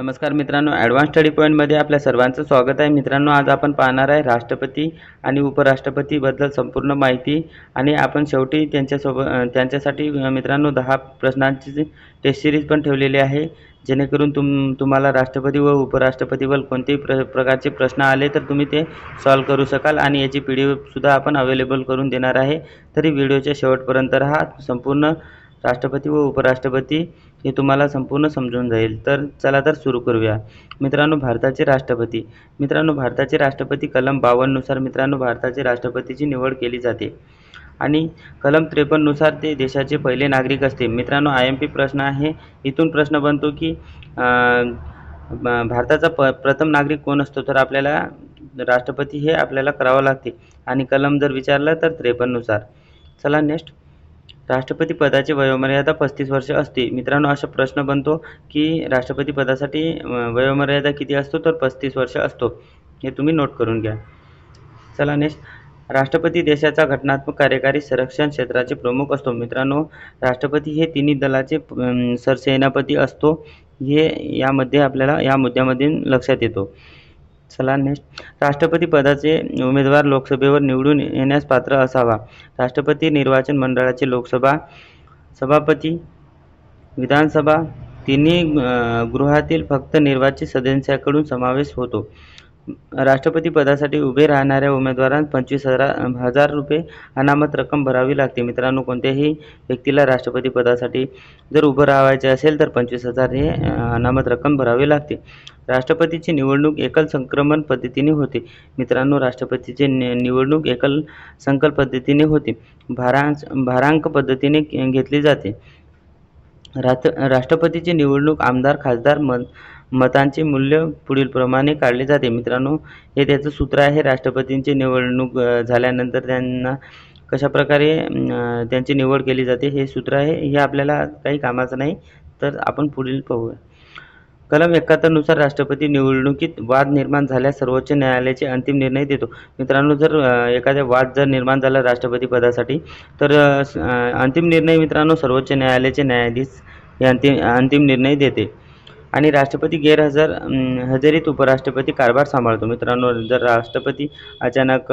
नमस्कार मित्रांनो advance study पॉईंटमध्ये आपल्या सर्वांचं स्वागत आहे. मित्रांनो आज आपण पाहणार आहे राष्ट्रपती आणि उपराष्ट्रपतीबद्दल संपूर्ण माहिती आणि आपण शेवटी त्यांच्यासोबत त्यांच्यासाठी मित्रांनो दहा प्रश्नांची टेस्ट सिरीज पण ठेवलेली आहे. जेणेकरून तुम तुम्हाला राष्ट्रपती व उपराष्ट्रपतीवर कोणतेही प्र प्रकारचे प्रश्न आले तर तुम्ही ते सॉल्व करू शकाल आणि याची पी डी एफसुद्धा आपण अवेलेबल करून देणार आहे. तरी व्हिडिओच्या शेवटपर्यंत राहा. संपूर्ण राष्ट्रपती व उपराष्ट्रपती हे तुम्हाला संपूर्ण समजून जाईल. तर चला तर सुरू करूया. मित्रांनो भारताचे राष्ट्रपती. मित्रांनो भारताचे राष्ट्रपती कलम बावन्ननुसार मित्रांनो भारताचे राष्ट्रपतीची निवड केली जाते. आणि कलम त्रेपन्ननुसार ते देशाचे पहिले नागरिक असते. मित्रांनो आय एम पी प्रश्न आहे. इथून प्रश्न बनतो की भारताचा प प्रथम नागरिक कोण असतो? तर आपल्याला राष्ट्रपती हे आपल्याला करावं लागते. आणि कलम जर विचारलं तर त्रेपन्ननुसार चला नेक्स्ट राष्ट्रपती पदाची वयोमर्यादा पस्तीस वर्ष असते. मित्रांनो असा प्रश्न बनतो की राष्ट्रपती पदासाठी वयोमर्यादा किती असतो तर पस्तीस वर्ष असतो. हे तुम्ही नोट करून घ्या. चला नेक्स्ट राष्ट्रपती देशाचा घटनात्मक कार्यकारी संरक्षण क्षेत्राचे प्रमुख असतो. मित्रांनो राष्ट्रपती हे तिन्ही दलाचे सरसेनापती असतो. हे यामध्ये आपल्याला या मुद्द्यामध्ये लक्षात येतो. चला नेक्स्ट राष्ट्रपती पदाचे उमेदवार लोकसभेवर निवडून येण्यास पात्र असावा. राष्ट्रपती निर्वाचन मंडळाचे लोकसभा सभापती विधानसभा तिन्ही गृहातील फक्त निर्वाचित सदस्याकडून समावेश होतो. राष्ट्रपती पदासाठी उभे राहणाऱ्या उमेदवारांस पंचवीस हजार हजार रुपये अनामत रक्कम भरावी लागते. मित्रांनो कोणत्याही व्यक्तीला राष्ट्रपती पदासाठी जर उभं राहायचे असेल तर पंचवीस हजार हे अनामत रक्कम भरावी लागते. राष्ट्रपतीची निवडणूक एकल संक्रमण पद्धतीने होते. मित्रांनो राष्ट्रपतीची नि निवडणूक एकल संकल्प पद्धतीने होते. भारांश भारांक पद्धतीने घेतली जाते. राष्ट्र राष्ट्रपतीची निवडणूक आमदार खासदार मत मतांचे मूल्य पुढीलप्रमाणे काढले जाते. मित्रांनो हे त्याचं सूत्र आहे. राष्ट्रपतींची निवडणूक झाल्यानंतर त्यांना कशाप्रकारे त्यांची निवड केली जाते हे सूत्र आहे. हे आपल्याला काही कामाचं नाही तर आपण पुढील पाहूया. कलम एकाहत्तरनुसार राष्ट्रपती निवडणुकीत वाद निर्माण झाल्यास सर्वोच्च न्यायालयाचे अंतिम निर्णय देतो. मित्रांनो जर एखाद्या वाद जर निर्माण झाला राष्ट्रपती पदासाठी तर अंतिम निर्णय मित्रांनो सर्वोच्च न्यायालयाचे न्यायाधीश हे अंतिम अंतिम निर्णय देते. आणि राष्ट्रपती गैरहजर हजेरीत उपराष्ट्रपती कारभार सांभाळतो. मित्रांनो जर राष्ट्रपती अचानक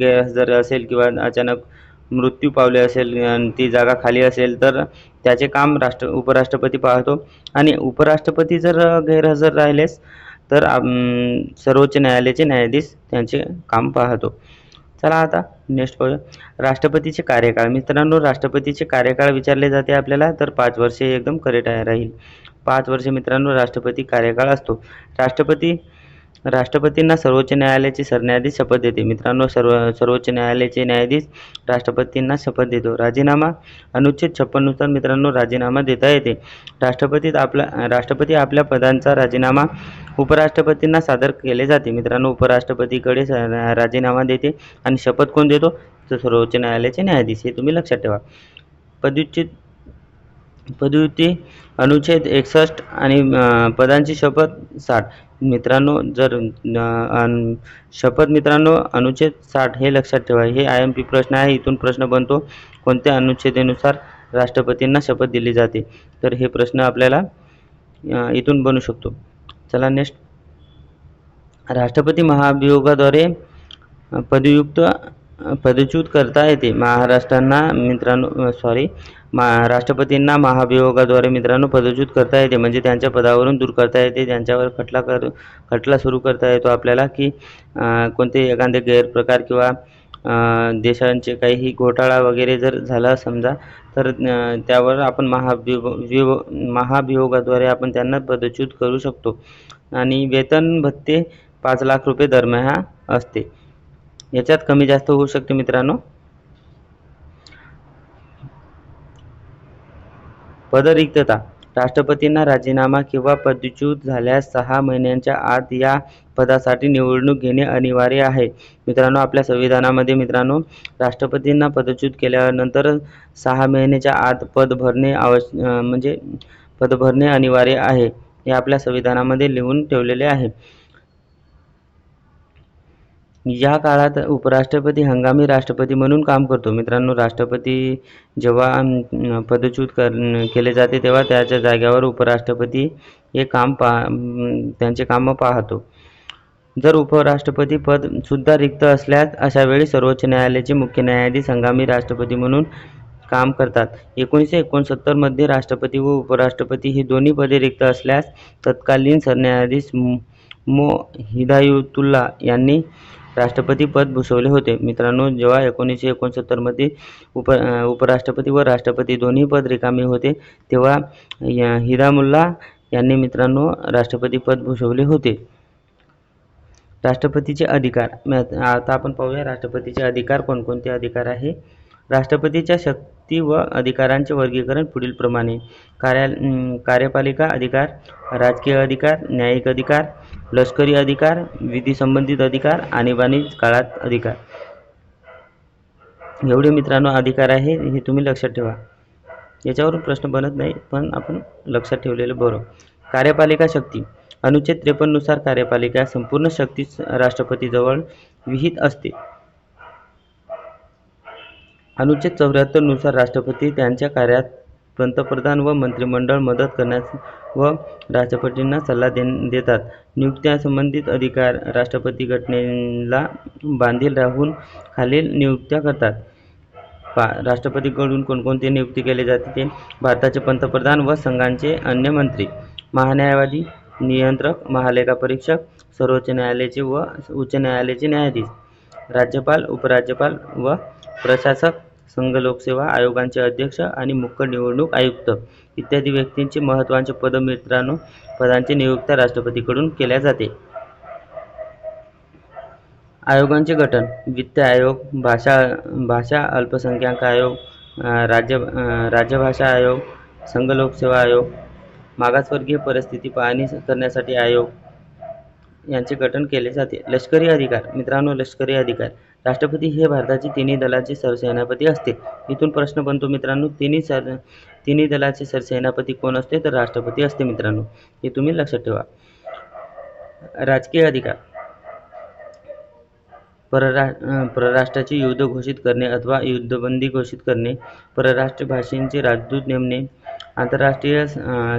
गैरहजर असेल किंवा अचानक मृत्यू पावले असेल आणि ती जागा खाली असेल तर त्याचे काम राष्ट्र उपराष्ट्रपती पाहतो. आणि उपराष्ट्रपती जर गैरहजर राहिलेस तर सर्वोच्च न्यायालयाचे न्यायाधीश त्यांचे काम पाहतो. चला आता नेक्स्ट पाहूया राष्ट्रपतीचे कार्यकाळ. मित्रांनो राष्ट्रपतीचे कार्यकाळ विचारले जाते आपल्याला तर पाच वर्षे एकदम करेक्ट राहील. पाच वर्षे मित्रांनो राष्ट्रपती कार्यकाळ असतो. राष्ट्रपती राष्ट्रपतींना सर्वोच्च न्यायालयाचे सरन्यायाधीश शपथ देते. मित्रांनो सर्व सर्वोच्च न्यायालयाचे न्यायाधीश राष्ट्रपतींना शपथ देतो. राजीनामा अनुच्छेद छप्पन्नुसार मित्रांनो राजीनामा देता येते. राष्ट्रपतीत आपला राष्ट्रपती आपल्या पदांचा राजीनामा उपराष्ट्रपतींना सादर केले जाते. मित्रांनो उपराष्ट्रपतीकडे राजीनामा देते आणि शपथ कोण देतो? तर सर्वोच्च न्यायालयाचे न्यायाधीश. हे तुम्ही लक्षात ठेवा. पदुच्युत पदव्युत्ती अनुच्छेद एकसष्ट आणि पदांची शपथ साठ. मित्रांनो जर शपथ मित्रांनो अनुच्छेद साठ हे लक्षात ठेवा. हे आय एम पी प्रश्न आहे इथून प्रश्न बनतो. कोणत्या अनुच्छेदेनुसार राष्ट्रपतींना शपथ दिली जाते? तर हे प्रश्न आपल्याला इथून बनू शकतो. चला नेक्स्ट राष्ट्रपती महाभियोगाद्वारे पदयुक्त पदच्युत करता येते. महाराष्ट्रांना मित्रांनो सॉरी मा राष्ट्रपतींना महाभियोगाद्वारे मित्रांनो पदच्युत करता येते. म्हणजे त्यांच्या पदावरून दूर करता येते. त्यांच्यावर खटला कर खटला सुरू करता येतो आपल्याला की कोणते एखादे गैरप्रकार किंवा देशांचे काहीही घोटाळा वगैरे जर झाला समजा तर त्यावर आपण महाभियोग महाभियोगाद्वारे आपण त्यांना पदच्युत करू शकतो. आणि वेतन भत्ते पाच लाख रुपये दरमहा असते. याच्यात कमी जास्त होऊ शकते मित्रांनो. पदरिक्तता. राष्ट्रपतींना राजीनामा किंवा पदच्युत झाल्यास सहा महिन्यांच्या आत या पदासाठी निवडणूक घेणे अनिवार्य आहे. मित्रांनो आपल्या संविधानामध्ये मित्रांनो राष्ट्रपतींना पदच्युत केल्यानंतर सहा महिन्याच्या आत पद भरणे आवश म्हणजे पद भरणे अनिवार्य आहे. हे आपल्या संविधानामध्ये लिहून ठेवलेले आहे. या काळात उपराष्ट्रपती हंगामी राष्ट्रपती म्हणून काम करतो. मित्रांनो राष्ट्रपती जेव्हा पदच्युत कर केले जाते तेव्हा त्याच्या जाग्यावर उपराष्ट्रपती हे काम पा त्यांचे कामं पाहतो. जर उपराष्ट्रपती पद सुद्धा रिक्त असल्यास अशा वेळी सर्वोच्च न्यायालयाचे मुख्य न्यायाधीश हंगामी राष्ट्रपती म्हणून काम करतात. एकोणीसशे एकोणसत्तरमध्ये राष्ट्रपती व उपराष्ट्रपती ही दोन्ही पदे रिक्त असल्यास तत्कालीन सरन्यायाधीश मो मो हिदायतुल्ला यांनी राष्ट्रपती पद भूषवले होते. मित्रांनो जेव्हा एकोणीसशे एकोणसत्तरमध्ये उप उपराष्ट्रपती व राष्ट्रपती दोन्ही पद रिकामी होते तेव्हा हिरामुल्ला यांनी मित्रांनो राष्ट्रपती पद भूषवले होते. राष्ट्रपतीचे अधिकार आता आपण पाहूया राष्ट्रपतीचे अधिकार कोणकोणते अधिकार आहे. राष्ट्रपतीच्या शक्ती व अधिकारांचे वर्गीकरण पुढीलप्रमाणे कार्या कार्यपालिका अधिकार राजकीय अधिकार न्यायिक अधिकार लष्करी अधिकार विधी संबंधित अधिकार आणीबाणी काळात अधिकार. एवढे मित्रांनो अधिकार आहे हे तुम्ही लक्षात ठेवा. याच्यावरून प्रश्न बनत नाही पण आपण लक्षात ठेवलेलं बरं. कार्यपालिका शक्ती. अनुच्छेद त्रेपन्ननुसार कार्यपालिका संपूर्ण शक्ती राष्ट्रपतीजवळ विहित असते. अनुच्छेद चौऱ्याहत्तरनुसार राष्ट्रपती त्यांच्या कार्यात पंतप्रधान व मंत्रिमंडळ मदत करण्यास व राष्ट्रपतींना सल्ला दे देतात. नियुक्त्यासंबंधित अधिकार राष्ट्रपती घटनेला बांधील राहून खालील नियुक्त्या करतात. पा राष्ट्रपतीकडून कोणकोणते नियुक्ती केले जाते ते भारताचे पंतप्रधान व संघांचे अन्य मंत्री महान्यायवादी नियंत्रक महालेखा परीक्षक सर्वोच्च न्यायालयाचे व उच्च न्यायालयाचे न्यायाधीश राज्यपाल उपराज्यपाल व प्रशासक संघ लोकसेवा आयोगांचे अध्यक्ष आणि मुख्य निवडणूक आयुक्त इत्यादी व्यक्तींचे महत्त्वाचे पद मित्रांनो पदांची नियुक्त्या राष्ट्रपतीकडून केल्या जाते. आयोगांचे गठन वित्त आयोग भाषा भाषा अल्पसंख्याक आयोग राज्य राज्यभाषा आयोग संघ लोकसेवा आयोग मागासवर्गीय परिस्थिती पाहणी करण्यासाठी आयोग यांचे गठन केले जाते. लष्करी अधिकार मित्रांनो लष्करी अधिकार राष्ट्रपती हे भारताचे तिन्ही दलाचे सरसेनापती असते. इथून प्रश्न बनतो मित्रांनो तिन्ही सर तिन्ही दलाचे सरसेनापती कोण असते? तर राष्ट्रपती असते मित्रांनो. हे तुम्ही लक्षात ठेवा. राजकीय अधिकार. पररा परराष्ट्राचे युद्ध घोषित करणे अथवा युद्धबंदी घोषित करणे परराष्ट्र भाषेंचे राजदूत नेमणे आंतरराष्ट्रीय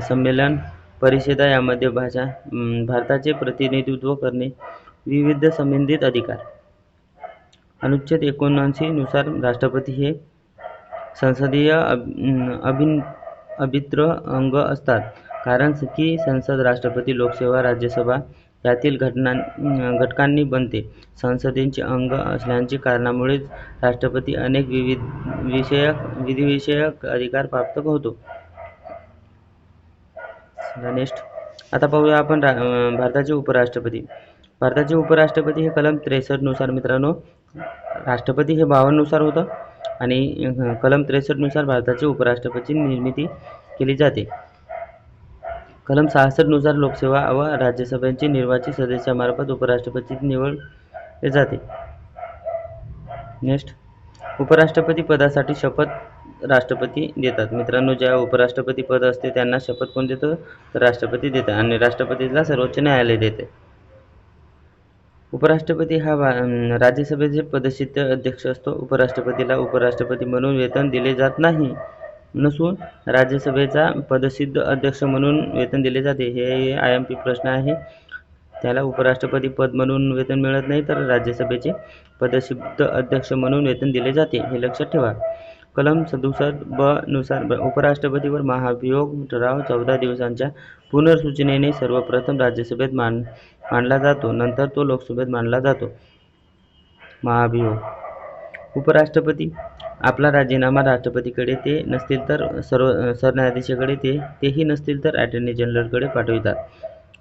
संमेलन परिषदा यामध्ये भाषा भारताचे प्रतिनिधित्व करणे विविध संबंधित अधिकार. अनुच्छेद एकोणऐंशी नुसार राष्ट्रपती हे संसदीय अभिन अभित्र अंग असतात. कारण की संसद राष्ट्रपती लोकसेवा राज्यसभा यातील घटना घटकांनी बनते. संसदेचे अंग असल्याचे कारणामुळेच राष्ट्रपती अनेक विविध विषयक विधिविषयक अधिकार प्राप्त होतो नेक्स्ट आता पाहूया आपण रा भारताचे उपराष्ट्रपती. भारताचे उपराष्ट्रपती हे कलम त्रेसष्टनुसार मित्रांनो राष्ट्रपती हे भावानुसार होतं आणि कलम त्रेसष्टनुसार भारताचे उपराष्ट्रपतीची निर्मिती केली जाते. कलम सहासष्टनुसार लोकसेवा व राज्यसभेचे निर्वाचित सदस्यामार्फत उपराष्ट्रपतीची निवड केली जाते. नेक्स्ट उपराष्ट्रपती पदासाठी शपथ राष्ट्रपती देतात. मित्रांनो ज्या उपराष्ट्रपती पद असते त्यांना शपथ कोण देतो? तर राष्ट्रपती देतात आणि राष्ट्रपतीला सर्वोच्च न्यायालय देते. उपराष्ट्रपती हा राज्यसभेचे पदसिद्ध अध्यक्ष असतो उपराष्ट्रपतीला उपराष्ट्रपती म्हणून वेतन दिले जात नाही. नसून राज्यसभेचा पदसिद्ध अध्यक्ष म्हणून वेतन दिले जाते हे आय एम पी प्रश्न आहे. त्याला उपराष्ट्रपती पद म्हणून वेतन मिळत नाही तर राज्यसभेचे पदसिद्ध अध्यक्ष म्हणून वेतन दिले जाते हे लक्षात ठेवा. कलम सदुसष्ट ब नुसार ब- उपराष्ट्रपतीवर महाभियोग ठराव चौदा दिवसांच्या पुनर्सूचनेने सर्वप्रथम राज्यसभेत मान मानला जातो. नंतर तो लोकसभेत मानला जातो. महाभियोग. उपराष्ट्रपती. आपला राजीनामा राष्ट्रपतीकडे ते नसतील तर सर्व सरन्यायाधीशाकडे ते तेही नसतील तर अटर्नी जनरलकडे पाठवितात.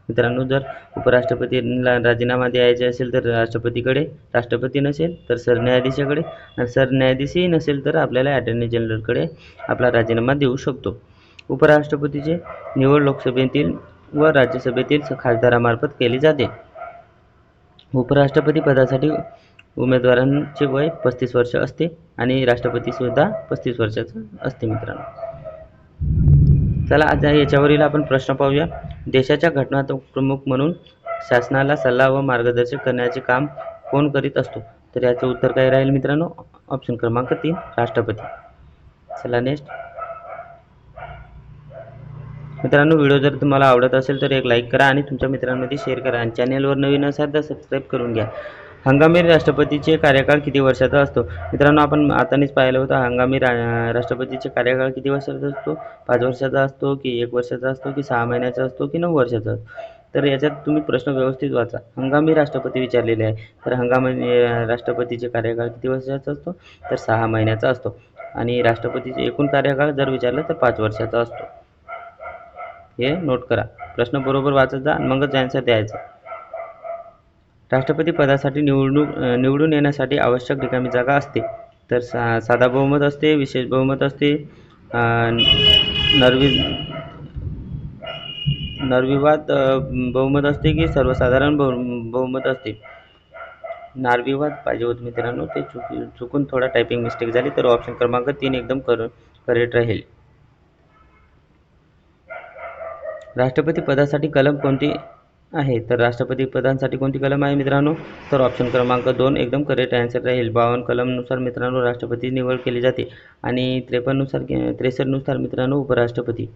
मित्रांनो जर उपराष्ट्रपतींना राजीनामा द्यायचा असेल तर राष्ट्रपतीकडे राष्ट्रपती नसेल तर सरन्यायाधीशाकडे आणि सरन्यायाधीशही नसेल तर आपल्याला अटर्नी जनरलकडे आपला राजीनामा देऊ शकतो. उपराष्ट्रपतीचे निवड लोकसभेतील व राज्यसभेतील खासदारामार्फत केली जाते. उपराष्ट्रपती पदासाठी उमेदवारांचे वय पस्तीस वर्ष असते आणि राष्ट्रपतीसुद्धा पस्तीस वर्षाचं असते मित्रांनो. चला आता याच्यावरील आपण प्रश्न पाहूया. देशाच्या घटनात्मक प्रमुख म्हणून शासनाला सल्ला व मार्गदर्शन करण्याचे काम कोण करीत असतो? तर याचं उत्तर काय राहील मित्रांनो? ऑप्शन क्रमांक तीन राष्ट्रपती. चला नेक्स्ट मित्रांनो व्हिडिओ जर तुम्हाला आवडत असेल तर एक लाईक करा आणि तुमच्या मित्रांमध्ये शेअर करा आणि चॅनेलवर नवीन असाल तर सबस्क्राईब करून घ्या. हंगामी राष्ट्रपतीचे कार्यकाळ किती वर्षाचा असतो? मित्रांनो आपण आतानेच पाहिलं होतं हंगामी रा राष्ट्रपतीचे कार्यकाळ किती वर्षाचा असतो? पाच वर्षाचा असतो की एक वर्षाचा असतो की सहा महिन्याचा असतो की नऊ वर्षाचा असतो? तर याच्यात तुम्ही प्रश्न व्यवस्थित वाचा. हंगामी राष्ट्रपती विचारलेले आहे. तर हंगामी राष्ट्रपतीचे कार्यकाळ किती वर्षाचा असतो? तर सहा महिन्याचा असतो. आणि राष्ट्रपतीचे एकूण कार्यकाळ जर विचारलं तर पाच वर्षाचा असतो. हे नोट करा. प्रश्न बरोबर वाचत जा आणि मगच आन्सर द्यायचा. राष्ट्रपती पदासाठी निवडणूक निवडून येण्यासाठी आवश्यक रिकामी जागा असते. तर सा साधा बहुमत असते विशेष बहुमत असते. नरवि नरविवाद बहुमत असते की सर्वसाधारण बहु बहुमत असते? नारविवाद पाहिजे होत मित्रांनो ते चुक चुकून थोडा टायपिंग मिस्टेक झाली तर ऑप्शन क्रमांक तीन एकदम कर करेक्ट राहील. राष्ट्रपती पदासाठी कलम कोणती आहे? तर राष्ट्रपती पदांसाठी कोणती कलम आहे मित्रांनो? तर ऑप्शन क्रमांक दोन एकदम करेक्ट आन्सर राहील. बावन्न कलमनुसार मित्रांनो राष्ट्रपती निवड केली जाते. आणि त्रेपन्ननुसार त्रेसष्टनुसार मित्रांनो उपराष्ट्रपती.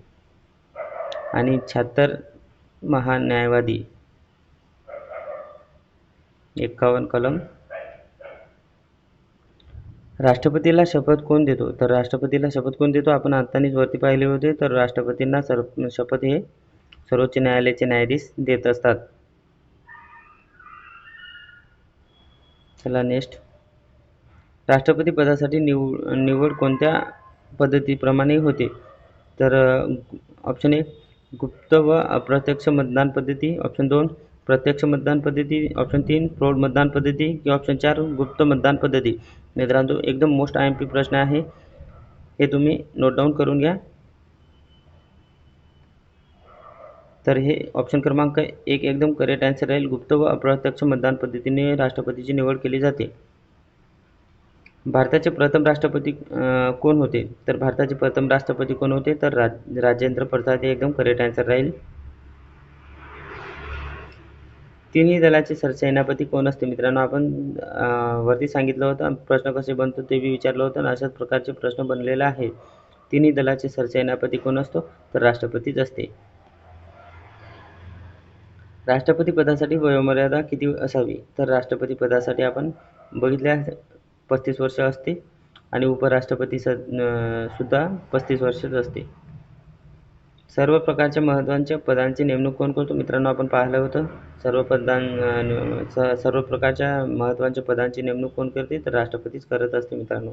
आणि शहात्तर महान्यायवादी. एक्कावन्न कलम. राष्ट्रपतीला शपथ कोण देतो? तर राष्ट्रपतीला शपथ कोण देतो? आपण आत्तानीच वरती पाहिले होते. तर राष्ट्रपतींना सर शपथ हे सर्वोच्च न्यायालयाचे न्यायाधीश देत असतात. चला नेक्स्ट राष्ट्रपती पदासाठी निव निवड कोणत्या पद्धतीप्रमाणे होते? तर ऑप्शन एक गुप्त व अप्रत्यक्ष मतदान पद्धती. ऑप्शन दोन प्रत्यक्ष मतदान पद्धती. ऑप्शन तीन प्रौढ मतदान पद्धती. किंवा ऑप्शन चार गुप्त मतदान पद्धती. मित्रांनो एकदम मोस्ट आय एम पी प्रश्न आहे. हे तुम्ही नोट डाऊन करून घ्या. तर हे ऑप्शन क्रमांक एक एकदम करेक्ट आन्सर राहील. गुप्त व अप्रत्यक्ष मतदान पद्धतीने राष्ट्रपतीची निवड केली जाते. भारताचे प्रथम राष्ट्रपती कोण होते? तर भारताचे प्रथम राष्ट्रपती कोण होते? तर राज राजेंद्र प्रसाद हे एकदम करेक्ट आन्सर राहील. तिन्ही दलाचे सरसेनापती कोण असते मित्रांनो? आपण वरती सांगितलं होतं प्रश्न कसे बनतो ते बी विचारलं होतं आणि अशाच प्रकारचे प्रश्न बनलेला आहे तिन्ही दलाचे सरसेनापती कोण असतो? तर राष्ट्रपतीच असते. राष्ट्रपती पदासाठी वयोमर्यादा किती असावी? तर राष्ट्रपती पदासाठी आपण बघितल्यास पस्तीस वर्ष असते आणि उपराष्ट्रपती स सुद्धा पस्तीस वर्षच असते सर्व प्रकारच्या महत्त्वाच्या पदांची नेमणूक कोण करतो? मित्रांनो आपण पाहिलं होतं. सर्व पदां स- सर्व प्रकारच्या महत्त्वाच्या पदांची नेमणूक कोण करते? तर राष्ट्रपतीच करत असते मित्रांनो.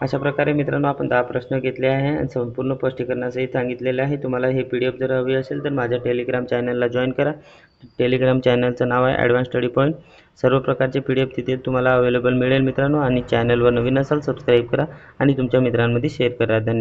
अशा प्रकारे मित्रांनो आपण दहा प्रश्न घेतले आहे आणि संपूर्ण स्पष्टीकरणासही सांगितलेले आहे. तुम्हाला हे पी डी एफ जर हवी असेल तर माझ्या टेलिग्राम चॅनलला जॉईन करा. टेलिग्राम चॅनलचं नाव आहे ॲडव्हान्स स्टडी पॉईंट. सर्व प्रकारचे पी डी एफ तिथे तुम्हाला अवेलेबल मिळेल मित्रांनो आणि चॅनलवर नवीन असाल सबस्क्राईब करा आणि तुमच्या मित्रांमध्ये शेअर करा. धन्यवाद.